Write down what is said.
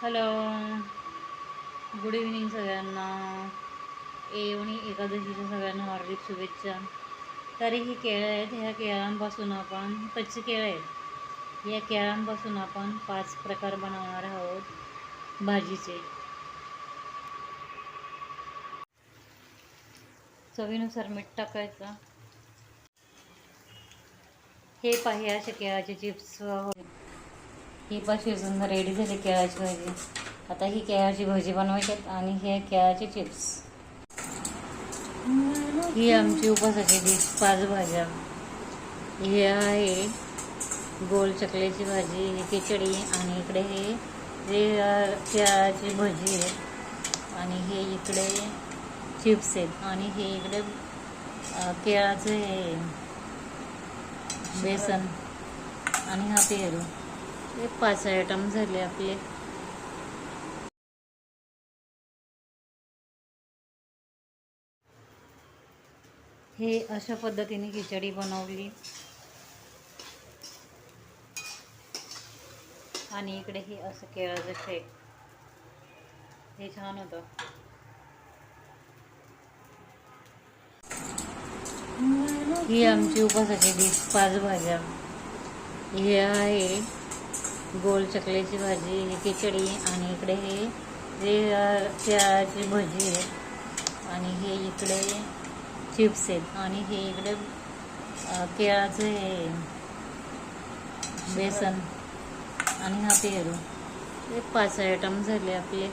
Hello. Good evening सगळ्यांना. एवणी एकादशीच्या सगळ्यांना हार्दिक शुभेच्छा. तरी ही केळं आहेत ह्या केळांपासून आपण कच्चे केळं आहेत. या केळांपासून आपण पाच प्रकार बनवणार आहोत भाजीचे. चवीनुसार मीठ टाकायचं. हे पाहिजे असे केळाचे चिप्स होते ही पण शिजून रेडी झाली केळाची भाजी. आता ही केळाची भाजी बनवायची आणि हे केळाचे चिप्स. ही आमची उपासाची डिश पाच भाज्या. हे आहे गोल चकल्याची भाजी ही खिचडी आणि इकडे हे जे केळाची भजी आहे. आणि हे इकडे चिप्स आहेत. आणि हे इकडे केळाचं हे बेसन. आणि हा पेरू. हे पाच आयटम झाले आपले. हे अशा पद्धतीने खिचडी बनवली. आणि इकडे हे असं केळाचं शेक हे छान होतं. ही आमची उपासाची डिश पाच भाज्या. हे आहे गोल चकल्याची भाजी ही खिचडी आणि इकडे हे जे केळाची भजी आहे. आणि हे इकडे चिप्स आहेत. आणि हे इकडे केळाचं हे बेसन. आणि हा पेरू. हे पाच आयटम झाले आपले.